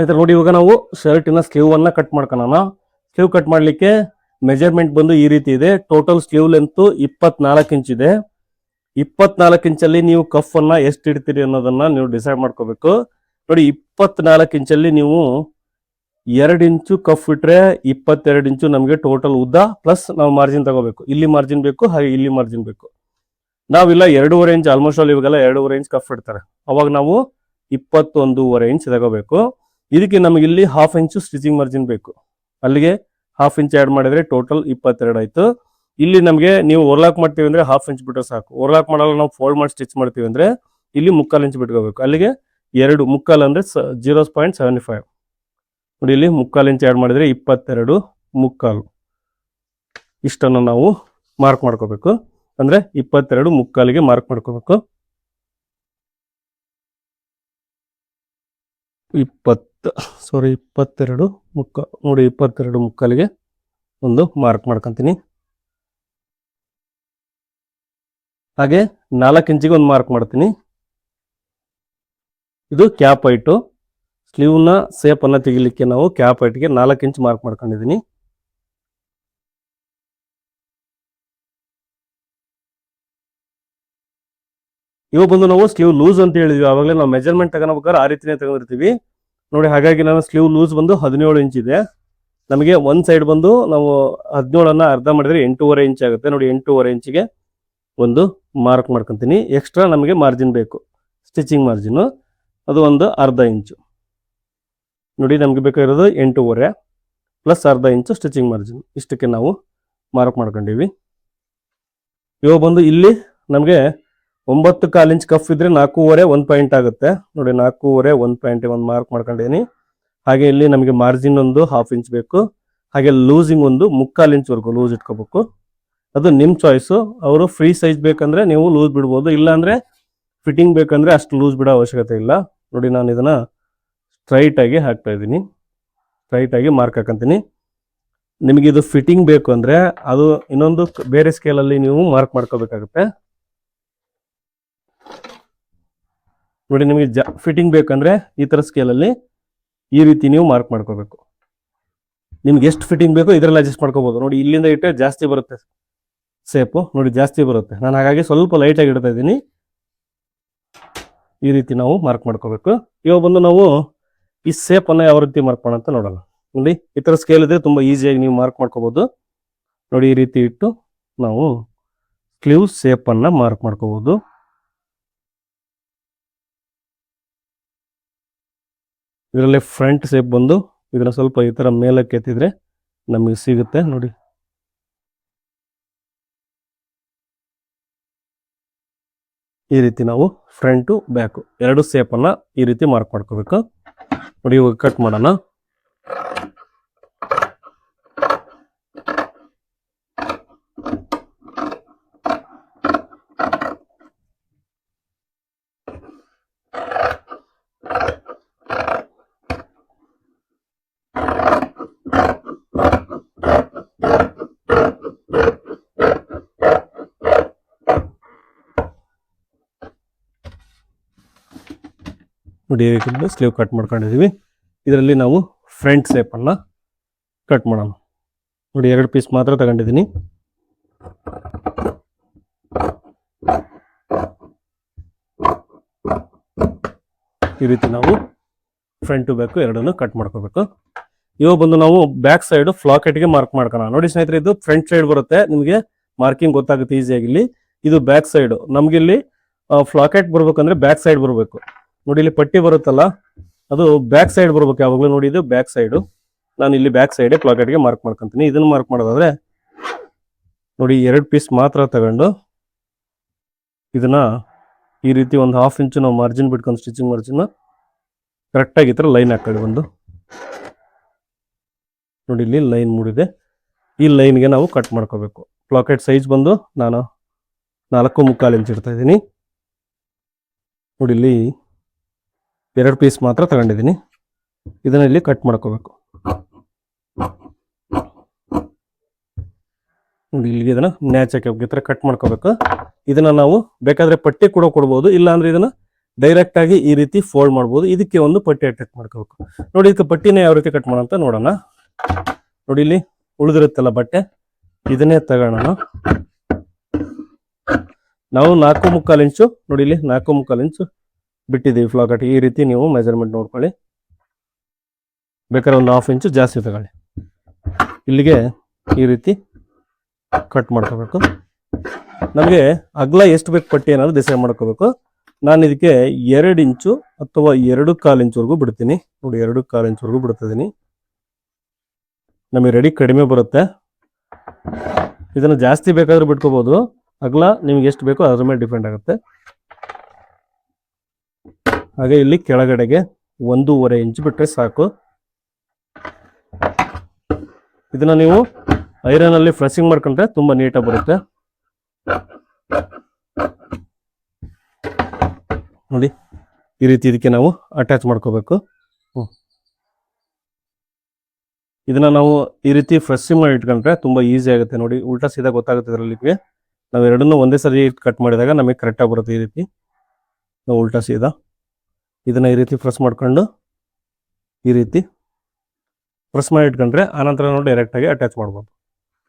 ಆಯ್ತಾ ನೋಡಿ ಇವಾಗ ನಾವು ಶರ್ಟಿನ ಸ್ಲೀವ್ ಅನ್ನ ಕಟ್ ಮಾಡ್ಕೊಳ್ಳೋಣ ಸ್ಲೀವ್ ಕಟ್ ಮಾಡಲಿಕ್ಕೆ ಮೆಜರ್ಮೆಂಟ್ ಬಂದು ಈ ರೀತಿ ಇದೆ. ಟೋಟಲ್ ಸ್ಲೀವ್ ಲೆಂತ್ ಇಪ್ಪತ್ನಾಲ್ಕು ಇಂಚ್ ಇದೆ. ಇಪ್ಪತ್ನಾಲ್ಕು ಇಂಚಲ್ಲಿ ನೀವು ಕಫ್ ಅನ್ನ ಎಷ್ಟು ಇಡ್ತೀರಿ ಅನ್ನೋದನ್ನ ನೀವು ಡಿಸೈಡ್ ಮಾಡ್ಕೋಬೇಕು. ನೋಡಿ, ಇಪ್ಪತ್ನಾಲ್ಕು ಇಂಚಲ್ಲಿ ನೀವು ಎರಡು ಇಂಚು ಕಫ್ ಇಟ್ರೆ ಇಪ್ಪತ್ತೆರಡು ಇಂಚು ನಮಗೆ ಟೋಟಲ್ ಉದ್ದ ಪ್ಲಸ್ ನಾವು ಮಾರ್ಜಿನ್ ತಗೋಬೇಕು. ಇಲ್ಲಿ ಮಾರ್ಜಿನ್ ಬೇಕು, ಹಾಗೆ ಇಲ್ಲಿ ಮಾರ್ಜಿನ್ ಬೇಕು. ನಾವಿಲ್ಲ ಎರಡೂವರೆ ಇಂಚ್ ಆಲ್ಮೋಸ್ಟ್ ಆಲ್ ಇವಾಗೆಲ್ಲ ಎರಡೂವರೆ ಇಂಚ್ ಕಫ್ ಇಡ್ತಾರೆ. ಅವಾಗ ನಾವು ಇಪ್ಪತ್ತೊಂದೂವರೆ ಇಂಚ್ ತಗೋಬೇಕು. ಇದಕ್ಕೆ ನಮಗೆ ಇಲ್ಲಿ ಹಾಫ್ ಇಂಚು ಸ್ಟಿಚಿಂಗ್ ಮಾರ್ಜಿನ್ ಬೇಕು. ಅಲ್ಲಿಗೆ ಹಾಫ್ ಇಂಚ್ ಆ್ಯಡ್ ಮಾಡಿದ್ರೆ ಟೋಟಲ್ ಇಪ್ಪತ್ತೆರಡು ಆಯಿತು. ಇಲ್ಲಿ ನಮಗೆ ನೀವು ಓರ್ಲಾಕ್ ಮಾಡ್ತೀವಿ ಅಂದ್ರೆ ಹಾಫ್ ಇಂಚ್ ಬಿಟ್ಟರೆ ಸಾಕು. ಓರ್ಲಾಕ್ ಮಾಡಲ್ಲ, ನಾವು ಫೋಲ್ಡ್ ಮಾಡಿ ಸ್ಟಿಚ್ ಮಾಡ್ತೀವಿ ಅಂದ್ರೆ ಇಲ್ಲಿ ಮುಕ್ಕಾಲು ಇಂಚ್ ಬಿಟ್ಕೋಬೇಕು. ಅಲ್ಲಿಗೆ ಎರಡು, ಮುಕ್ಕಾಲು ಅಂದ್ರೆ ಜೀರೋ ಪಾಯಿಂಟ್ ಸೆವೆಂಟಿ ಫೈವ್ ನೋಡಿ ಇಲ್ಲಿ ಮುಕ್ಕಾಲು ಇಂಚ್ ಆ್ಯಡ್ ಮಾಡಿದರೆ ಇಪ್ಪತ್ತೆರಡು, ಮುಕ್ಕಾಲು. ಇಷ್ಟನ್ನು ನಾವು ಮಾರ್ಕ್ ಮಾಡ್ಕೋಬೇಕು. ಅಂದರೆ ಇಪ್ಪತ್ತೆರಡು, ಮುಕ್ಕಾಲಿಗೆ ಮಾರ್ಕ್ ಮಾಡ್ಕೋಬೇಕು. ಇಪ್ಪತ್ತು ಸಾರಿ ಇಪ್ಪತ್ತೆರಡು ಮುಕ್ಕ, ನೋಡಿ ಇಪ್ಪತ್ತೆರಡು ಮುಕ್ಕಲಿಗೆ ಒಂದು ಮಾರ್ಕ್ ಮಾಡ್ಕೊಂತೀನಿ. ಹಾಗೆ ನಾಲ್ಕು ಇಂಚಿಗೆ ಒಂದು ಮಾರ್ಕ್ ಮಾಡ್ತೀನಿ. ಇದು ಕ್ಯಾಪ್ ಹೈಟು ಸ್ಲೀವ್ನ ಸೇಪನ್ನು ತೆಗಿಲಿಕ್ಕೆ ನಾವು ಕ್ಯಾಪ್ ಹೈಟ್ಗೆ ನಾಲ್ಕು ಇಂಚ್ ಮಾರ್ಕ್ ಮಾಡ್ಕೊಂಡಿದ್ದೀನಿ. ಇವಾಗ ಬಂದು ನಾವು ಸ್ಲೀವ್ ಲೂಸ್ ಅಂತ ಹೇಳಿದ್ವಿ. ಆವಾಗಲೇ ನಾವು ಮೆಜರ್ಮೆಂಟ್ ತಗೋಬೇಕಾದ್ರೆ ಆ ರೀತಿನೇ ತಗೊಂಡಿರ್ತೀವಿ. ನೋಡಿ, ಹಾಗಾಗಿ ನಾನು ಸ್ಲೀವ್ ಲೂಸ್ ಬಂದು ಹದಿನೇಳು ಇಂಚ್ ಇದೆ. ನಮಗೆ ಒಂದ್ ಸೈಡ್ ಬಂದು ನಾವು ಹದಿನೇಳನ್ನ ಅರ್ಧ ಮಾಡಿದ್ರೆ ಎಂಟೂವರೆ ಇಂಚ್ ಆಗುತ್ತೆ. ನೋಡಿ, ಎಂಟೂವರೆ ಇಂಚಿಗೆ ಒಂದು ಮಾರ್ಕ್ ಮಾಡ್ಕೊಂತೀನಿ. ಎಕ್ಸ್ಟ್ರಾ ನಮಗೆ ಮಾರ್ಜಿನ್ ಬೇಕು. ಸ್ಟಿಚಿಂಗ್ ಮಾರ್ಜಿನ್ ಅದು ಒಂದು ಅರ್ಧ ಇಂಚು ನೋಡಿ, ನಮಗೆ ಬೇಕಾಗಿರೋದು ಎಂಟೂವರೆ ಪ್ಲಸ್ ಅರ್ಧ ಇಂಚು ಸ್ಟಿಚಿಂಗ್ ಮಾರ್ಜಿನ್ ಇಷ್ಟಕ್ಕೆ ನಾವು ಮಾರ್ಕ್ ಮಾಡ್ಕೊಂಡಿವಿ. ಇವಾಗ ಬಂದು ಇಲ್ಲಿ ನಮಗೆ ಒಂಬತ್ತು ಕಾಲು ಇಂಚ್ ಕಫ್ ಇದ್ರೆ ನಾಲ್ಕೂವರೆ ಒಂದು ಪಾಯಿಂಟ್ ಆಗುತ್ತೆ. ನೋಡಿ, ನಾಲ್ಕೂವರೆ ಒಂದು ಪಾಯಿಂಟ್ ಒಂದು ಮಾರ್ಕ್ ಮಾಡ್ಕೊಂಡೇನಿ ಹಾಗೆ ಇಲ್ಲಿ ನಮಗೆ ಮಾರ್ಜಿನ್ ಒಂದು ಹಾಫ್ ಇಂಚ್ ಬೇಕು. ಹಾಗೆ ಲೂಸಿಂಗ್ ಒಂದು ಮುಕ್ಕಾಲು ಇಂಚ್ವರೆಗೂ ಲೂಸ್ ಇಟ್ಕೋಬೇಕು. ಅದು ನಿಮ್ಮ ಚಾಯ್ಸು ಅವರು ಫ್ರೀ ಸೈಜ್ ಬೇಕಂದ್ರೆ ನೀವು ಲೂಸ್ ಬಿಡ್ಬೋದು. ಇಲ್ಲಾಂದ್ರೆ ಫಿಟ್ಟಿಂಗ್ ಬೇಕಂದ್ರೆ ಅಷ್ಟು ಲೂಸ್ ಬಿಡೋ ಅವಶ್ಯಕತೆ ಇಲ್ಲ. ನೋಡಿ, ನಾನು ಇದನ್ನ ಸ್ಟ್ರೈಟ್ ಆಗಿ ಹಾಕ್ತಾ ಇದ್ದೀನಿ. ಸ್ಟ್ರೈಟ್ ಆಗಿ ಮಾರ್ಕ್ ಹಾಕಂತೀನಿ. ನಿಮಗೆ ಇದು ಫಿಟ್ಟಿಂಗ್ ಬೇಕು ಅಂದ್ರೆ ಅದು ಇನ್ನೊಂದು ಬೇರೆ ಸ್ಕೇಲಲ್ಲಿ ನೀವು ಮಾರ್ಕ್ ಮಾಡ್ಕೋಬೇಕಾಗುತ್ತೆ. ನೋಡಿ ನಿಮಗೆ ಫಿಟ್ಟಿಂಗ್ ಬೇಕಂದ್ರೆ ಈ ಥರ ಸ್ಕೇಲಲ್ಲಿ ಈ ರೀತಿ ನೀವು ಮಾರ್ಕ್ ಮಾಡ್ಕೋಬೇಕು. ನಿಮ್ಗೆ ಎಷ್ಟು ಫಿಟ್ಟಿಂಗ್ ಬೇಕೋ ಇದರಲ್ಲಿ ಅಡ್ಜಸ್ಟ್ ಮಾಡ್ಕೋಬಹುದು ನೋಡಿ ಇಲ್ಲಿಂದ ಇಟ್ಟರೆ ಜಾಸ್ತಿ ಬರುತ್ತೆ ಸೇಪು ನೋಡಿ ಜಾಸ್ತಿ ಬರುತ್ತೆ. ನಾನು ಹಾಗಾಗಿ ಸ್ವಲ್ಪ ಲೈಟಾಗಿ ಇಡ್ತಾ ಇದ್ದೀನಿ. ಈ ರೀತಿ ನಾವು ಮಾರ್ಕ್ ಮಾಡ್ಕೋಬೇಕು. ಇವಾಗ ಬಂದು ನಾವು ಈ ಸೇಪನ್ನು ಯಾವ ರೀತಿ ಮಾರ್ಕ್ ಮಾಡೋಂತ ನೋಡೋಣ. ನೋಡಿ, ಈ ಥರ ಸ್ಕೇಲ್ ಇದ್ರೆ ತುಂಬ ಈಸಿಯಾಗಿ ನೀವು ಮಾರ್ಕ್ ಮಾಡ್ಕೋಬಹುದು ನೋಡಿ ಈ ರೀತಿ ಇಟ್ಟು ನಾವು ಸ್ಲೀವ್ ಸೇಪನ್ನು ಮಾರ್ಕ್ ಮಾಡ್ಕೋಬಹುದು ಇದರಲ್ಲಿ ಫ್ರಂಟ್ ಸೇಪ್ ಬಂದು ಇದನ್ನ ಸ್ವಲ್ಪ ಈ ಥರ ಮೇಲಕ್ಕೆ ಎತ್ತಿದ್ರೆ ನಮಗೆ ಸಿಗುತ್ತೆ, ನೋಡಿ. ಈ ರೀತಿ ನಾವು ಫ್ರಂಟು ಬ್ಯಾಕು ಎರಡು ಸೇಪನ್ನು ಈ ರೀತಿ ಮಾರ್ಕ್ ಮಾಡ್ಕೋಬೇಕು. ನೋಡಿ, ಇವಾಗ ಕಟ್ ಮಾಡೋಣ. ಈ ಸ್ಲೀವ್ ಕಟ್ ಮಾಡ್ಕೊಂಡಿದೀವಿ ಇದರಲ್ಲಿ ನಾವು ಫ್ರಂಟ್ ಸೇಪನ್ನು ಕಟ್ ಮಾಡೋಣ. ನೋಡಿ, ಎರಡು ಪೀಸ್ ಮಾತ್ರ ತಗೊಂಡಿದ್ದೀನಿ. ಈ ರೀತಿ ನಾವು ಫ್ರಂಟ್ ಟು ಬ್ಯಾಕು ಎರಡನ್ನು ಕಟ್ ಮಾಡ್ಕೋಬೇಕು. ಇವಾಗ ಬಂದು ನಾವು ಬ್ಯಾಕ್ ಸೈಡ್ ಫ್ಲಾಕೆಟ್ಗೆ ಮಾರ್ಕ್ ಮಾಡ್ಕೋಣ ನೋಡಿ ಸ್ನೇಹಿತರೆ, ಇದು ಫ್ರಂಟ್ ಸೈಡ್ ಬರುತ್ತೆ. ನಿಮಗೆ ಮಾರ್ಕಿಂಗ್ ಗೊತ್ತಾಗುತ್ತೆ ಈಸಿಯಾಗಿ ಇಲ್ಲಿ. ಇದು ಬ್ಯಾಕ್ ಸೈಡ್ ನಮ್ಗೆ ಇಲ್ಲಿ ಫ್ಲಾಕೆಟ್ ಬರ್ಬೇಕಂದ್ರೆ ಬ್ಯಾಕ್ ಸೈಡ್ ಬರಬೇಕು. ನೋಡಿ, ಇಲ್ಲಿ ಪಟ್ಟಿ ಬರುತ್ತಲ್ಲ, ಅದು ಬ್ಯಾಕ್ ಸೈಡ್ ಬರ್ಬೇಕು. ಯಾವಾಗಲೂ ನೋಡಿ, ಇದು ಬ್ಯಾಕ್ ಸೈಡು ನಾನು ಇಲ್ಲಿ ಬ್ಯಾಕ್ ಸೈಡ್ ಪ್ಲಾಕೆಟ್ಗೆ ಮಾರ್ಕ್ ಮಾಡ್ಕೊಂತೀನಿ. ಇದನ್ನ ಮಾರ್ಕ್ ಮಾಡೋದಾದ್ರೆ, ನೋಡಿ, ಎರಡು ಪೀಸ್ ಮಾತ್ರ ತಗೊಂಡು, ಇದನ್ನ ಈ ರೀತಿ ಒಂದು ಹಾಫ್ ಇಂಚು ನಾವು ಮಾರ್ಜಿನ್ ಬಿಟ್ಕೊಂಡು ಸ್ಟಿಚಿಂಗ್ ಮಾರ್ಜಿನ್ ಕರೆಕ್ಟಾಗಿ ಈ ಲೈನ್ ಹಾಕೊಳ್ಳಿ ಒಂದು. ನೋಡಿ, ಇಲ್ಲಿ ಲೈನ್ ಮೂಡಿದೆ. ಈ ಲೈನ್ಗೆ ನಾವು ಕಟ್ ಮಾಡ್ಕೋಬೇಕು. ಪ್ಲಾಕೆಟ್ ಸೈಜ್ ಬಂದು ನಾನು ನಾಲ್ಕು ಮುಕ್ಕಾಲು ಇಂಚ್ ಇಡ್ತಾ ಇದ್ದೀನಿ. ನೋಡಿ, ಇಲ್ಲಿ ಎರಡು ಪೀಸ್ ಮಾತ್ರ ತಗೊಂಡಿದ್ದೀನಿ. ಇದನ್ನ ಇಲ್ಲಿ ಕಟ್ ಮಾಡ್ಕೋಬೇಕು. ನೋಡಿ, ಇಲ್ಲಿಗೆ ಇದನ್ನ ನ್ಯಾಚ್ ಹಾಕಿ ಥರ ಕಟ್ ಮಾಡ್ಕೋಬೇಕು. ಇದನ್ನ ನಾವು ಬೇಕಾದ್ರೆ ಪಟ್ಟಿ ಕೂಡ ಕೊಡ್ಬೋದು ಇಲ್ಲ ಅಂದ್ರೆ ಇದನ್ನ ಡೈರೆಕ್ಟ್ ಆಗಿ ಈ ರೀತಿ ಫೋಲ್ಡ್ ಮಾಡ್ಬೋದು. ಇದಕ್ಕೆ ಒಂದು ಪಟ್ಟಿ ಅಟ್ಯಾಚ್ ಮಾಡ್ಕೋಬೇಕು. ನೋಡಿ, ಇದಕ್ಕೆ ಪಟ್ಟಿನ ಯಾವ ರೀತಿ ಕಟ್ ಮಾಡೋಂತ ನೋಡೋಣ. ನೋಡಿ, ಇಲ್ಲಿ ಉಳಿದಿರುತ್ತಲ್ಲ ಬಟ್ಟೆ. ಇದನ್ನೇ ತಗೋಣ ನಾವು ನಾಲ್ಕು ಮುಕ್ಕಾಲು ಇಂಚು ನೋಡಿ, ಇಲ್ಲಿ ನಾಲ್ಕು ಮುಕ್ಕಾಲು ಇಂಚು ಬಿಟ್ಟಿದ್ದೀವಿ ಫ್ಲಾಕಟ್ ಈ ರೀತಿ ನೀವು ಮೆಜರ್ಮೆಂಟ್ ನೋಡ್ಕೊಳ್ಳಿ. ಬೇಕಾದ್ರೆ ಒಂದು ಹಾಫ್ ಇಂಚು ಜಾಸ್ತಿ ತಗೊಳ್ಳಿ. ಇಲ್ಲಿಗೆ ಈ ರೀತಿ ಕಟ್ ಮಾಡ್ಕೋಬೇಕು. ನಮಗೆ ಅಗಲ ಎಷ್ಟು ಬೇಕು ಪಟ್ಟಿ ಏನಾದ್ರು ಡಿಸೈಡ್ ಮಾಡ್ಕೋಬೇಕು. ನಾನು ಇದಕ್ಕೆ ಎರಡು ಇಂಚು ಅಥವಾ ಎರಡು ಕಾಲು ಇಂಚುವರೆಗೂ ಬಿಡ್ತೀನಿ. ನೋಡಿ, ಎರಡು ಕಾಲು ಇಂಚ್ವರೆಗೂ ಬಿಡ್ತಿದ್ದೀನಿ ನಮಗೆ ರೆಡಿ ಕಡಿಮೆ ಬರುತ್ತೆ. ಇದನ್ನು ಜಾಸ್ತಿ ಬೇಕಾದರೂ ಬಿಟ್ಕೋಬೋದು. ಅಗಲ ನಿಮ್ಗೆ ಎಷ್ಟು ಬೇಕೋ ಅದ್ರ ಮೇಲೆ ಡಿಪೆಂಡ್ ಆಗುತ್ತೆ. ಹಾಗೆ ಇಲ್ಲಿ ಕೆಳಗಡೆಗೆ ಒಂದೂವರೆ ಇಂಚ್ ಬಿಟ್ಟರೆ ಸಾಕು. ಇದನ್ನ ನೀವು ಐರನ್ ಅಲ್ಲಿ ಫ್ರೆಸಿಂಗ್ ಮಾಡ್ಕೊಂಡ್ರೆ ತುಂಬಾ ನೀಟಾಗಿ ಬರುತ್ತೆ. ನೋಡಿ, ಈ ರೀತಿ ಇದಕ್ಕೆ ನಾವು ಅಟ್ಯಾಚ್ ಮಾಡ್ಕೋಬೇಕು. ಇದನ್ನ ನಾವು ಈ ರೀತಿ ಫ್ರೆಸಿಂಗ್ ಮಾಡಿ ಇಟ್ಕೊಂಡ್ರೆ ತುಂಬಾ ಈಸಿ ಆಗುತ್ತೆ. ನೋಡಿ, ಉಲ್ಟಾ ಸೀದಾ ಗೊತ್ತಾಗುತ್ತೆ ಇದರಲ್ಲಿ ನಾವು ಎರಡನ್ನೂ ಒಂದೇ ಸರಿ ಕಟ್ ಮಾಡಿದಾಗ ನಮಗೆ ಕರೆಕ್ಟಾಗಿ ಬರುತ್ತೆ ಈ ರೀತಿ. ನಾವು ಉಲ್ಟಾ ಸೀದಾ ಇದನ್ನ ಈ ರೀತಿ ಪ್ರೆಸ್ ಮಾಡ್ಕೊಂಡು ಈ ರೀತಿ ಪ್ರೆಸ್ ಮಾಡಿ ಇಟ್ಕೊಂಡ್ರೆ ಆನಂತರ ನಾವು ಡೈರೆಕ್ಟಾಗಿ ಅಟ್ಯಾಚ್ ಮಾಡ್ಬೋದು.